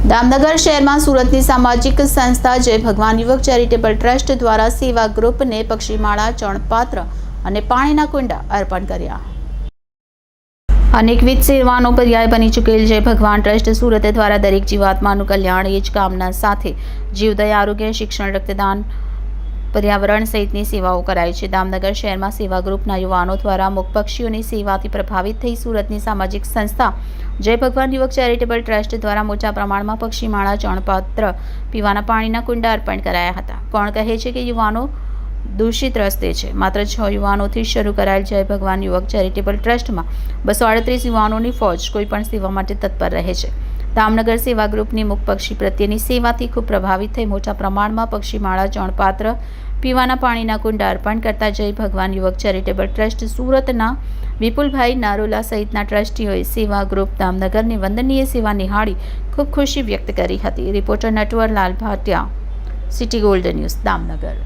દામનગર શહેરમાં સુરતની સામાજિક સંસ્થા જય ભગવાન યુવક ચેરિટેબલ ટ્રસ્ટ દ્વારા સેવા ગ્રુપને પક્ષીમાળા, ચણપાત્ર અને પાણીના કુંડા અર્પણ કર્યા. અનેકવિધ સેવાનો પર્યાય બની ચૂકેલ જય ભગવાન ટ્રસ્ટ સુરત દ્વારા દરેક જીવાત્માનું કલ્યાણ એ જ કામના સાથે જીવદય આરોગ્ય, શિક્ષણ, રક્તદાન પર્યાવરણ સહિતની સેવાઓ કરાય છે. દામનગર શહેરમાં સેવા ગ્રુપના યુવાનો દ્વારા મુખ પક્ષીઓની સેવાથી પ્રભાવિત થઈ સુરતની સામાજિક સંસ્થા જય ભગવાન યુવક ચેરિટેબલ ટ્રસ્ટ દ્વારા મોટા પ્રમાણમાં પક્ષીમાળા, ચણપાત્ર પીવાના પાણીના કુંડા અર્પણ કરાયા હતા. કોણ કહે છે કે યુવાનો દૂષિત રસ્તે છે? માત્ર છ યુવાનોથી શરૂ કરાયેલ જય ભગવાન યુવક ચેરિટેબલ ટ્રસ્ટમાં બસો યુવાનોની ફોજ કોઈપણ સેવા માટે તત્પર રહે છે. દામનગર સેવા ગ્રુપની મુખ પક્ષી પ્રત્યેની સેવાથી ખૂબ પ્રભાવિત થઈ મોટા પ્રમાણમાં પક્ષીમાળા ચણપાત્ર પીવાના પાણીના કુંડા અર્પણ કરતા જય ભગવાન યુવક ચેરિટેબલ ટ્રસ્ટ સુરતના વિપુલભાઈ નારોલા સહિતના ટ્રસ્ટીઓએ સેવા ગ્રુપ દામનગરની વંદનીય સેવા નિહાળી ખૂબ ખુશી વ્યક્ત કરી હતી. Reporter Natvar Lal Bhatia, city gold news Damnagar